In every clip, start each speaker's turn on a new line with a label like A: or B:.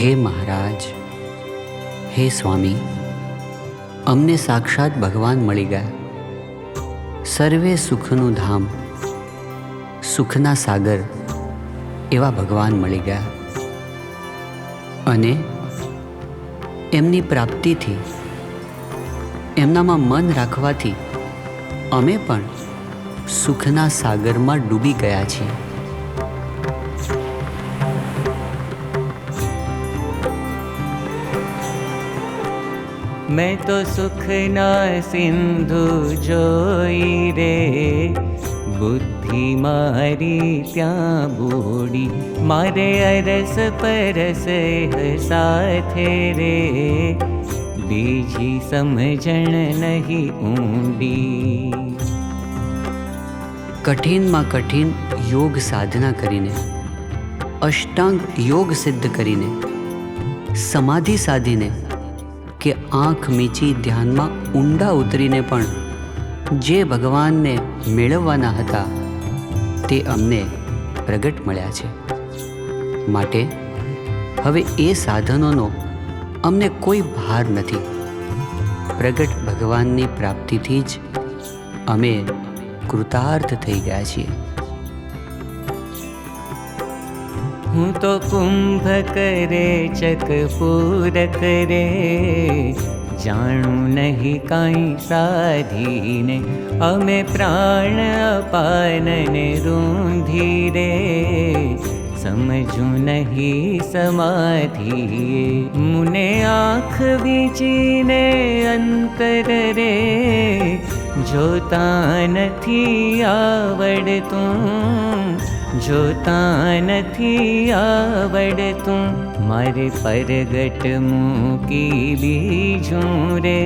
A: હે મહારાજ, હે સ્વામી, અમને સાક્ષાત ભગવાન મળી ગયા. સર્વે સુખનું ધામ, સુખના સાગર એવા ભગવાન મળી ગયા. અને એમની પ્રાપ્તિથી, એમનામાં મન રાખવાથી અમે પણ સુખના સાગરમાં ડૂબી ગયા છીએ.
B: મેં તો સુખના સિંધુ જોઈ રે બુદ્ધિ મારી ત્યાં બોડી મારે અરસ પરસ સાથે રે બીજી સમજણ નહીં ઊંડી
A: કઠિનમાં કઠિન યોગ સાધના કરીને અષ્ટાંગ યોગ સિદ્ધ કરીને સમાધિ સાધીને કે આંખ મીચી ધ્યાનમાં ઊંડા ઉતરીને પણ જે ભગવાનને મેળવવાના હતા, તે અમને પ્રગટ મળ્યા છે. માટે હવે એ સાધનોનો અમને કોઈ ભાર નથી. પ્રગટ ભગવાનની પ્રાપ્તિથી જ અમે કૃતાર્થ થઈ ગયા છીએ.
B: હું તો કુંભ કરે ચક પૂર કરે જાણું નહીં કાંઈ સાધીને અમે પ્રાણ અપાનને રૂંધી રે સમજું નહીં સમાધિએ મુને આંખ વીચીને અંતર રે જોતા નથી આવડતું જોતા નથી આવડતું મારે પરગટ મૂકી બીજું રે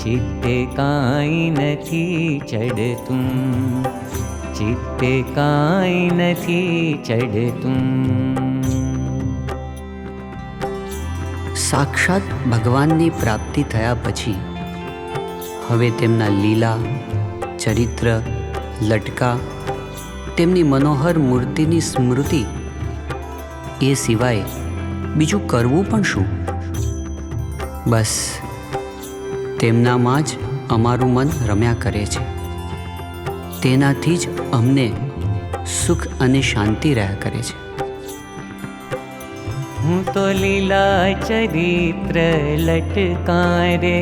B: ચિત્તે કાંઈ નથી ચડતું ચિત્તે કાંઈ નથી ચડતું
A: સાક્ષાત ભગવાનની પ્રાપ્તિ થયા પછી હવે તેમના લીલા ચરિત્ર લટકા તેમની મનોહર મૂર્તિની સ્મૃતિ. એ સિવાય બીજું કરવું પણ શું? બસ, તેમનામાં જ અમારું મન રમ્યા કરે છે. તેનાથી જ અમને સુખ અને શાંતિ રહ્યા કરે છે.
B: હું તો લીલા ચરિત્ર લટકા રે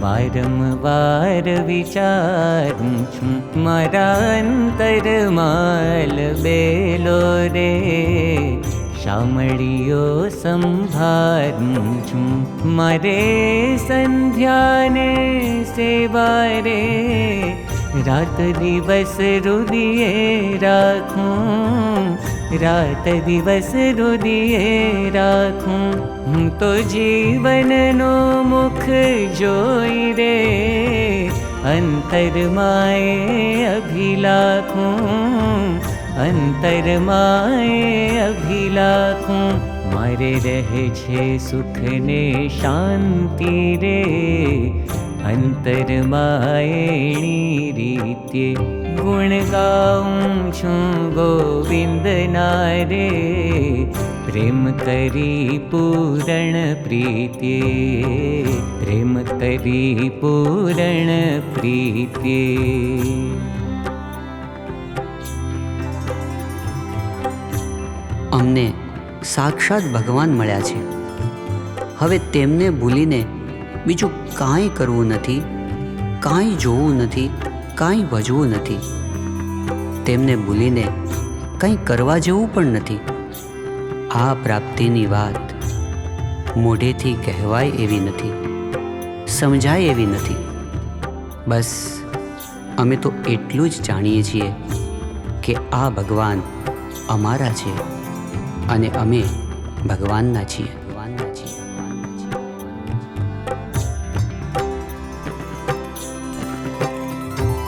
B: વારંવાર વિચારું છું મારા અંતરમાલ બેલો રે શામળીઓ સંભાળું છું મારે સંધ્યાને સેવા રે રાત દિવસ રુદિએ રાખું રાત દિવસ રુદિએ રાખું હું તો જીવનનો મુખ જોઈ રે અંતરમાએ અભિલાખું અંતરમાએ અભિલાખું મારે રહે છે સુખને શાંતિ રે અંતરમાએણી રીતે ગુણ ગાઉં છું ગોવિંદના રે પ્રેમ કરી પૂરણ પ્રીત્યે, પ્રેમ કરી પૂરણ પ્રીત્યે.
A: અમને સાક્ષાત ભગવાન મળ્યા છે. હવે તેમને ભૂલીને બીજું કાંઈ કરવું નથી, કાંઈ જોવું નથી, કાંઈ ભજવું નથી. તેમને ભૂલીને કંઈ કરવા જેવું પણ નથી. આ પ્રાપ્તિની વાત મોઢેથી કહેવાય એવી નથી, સમજાય એવી નથી. બસ, અમે તો એટલું જ જાણીએ છીએ કે આ ભગવાન અમારા છે અને અમે ભગવાનના છીએ.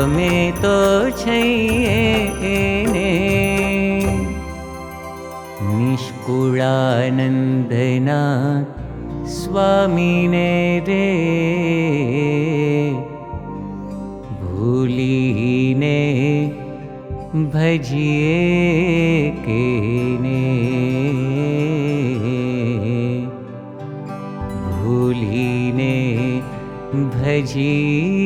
B: અમે તો છીએ એને નિષ્કુળાનંદના સ્વામીને રે ભૂલીને ભજીએ કેને ભૂલીને ભજી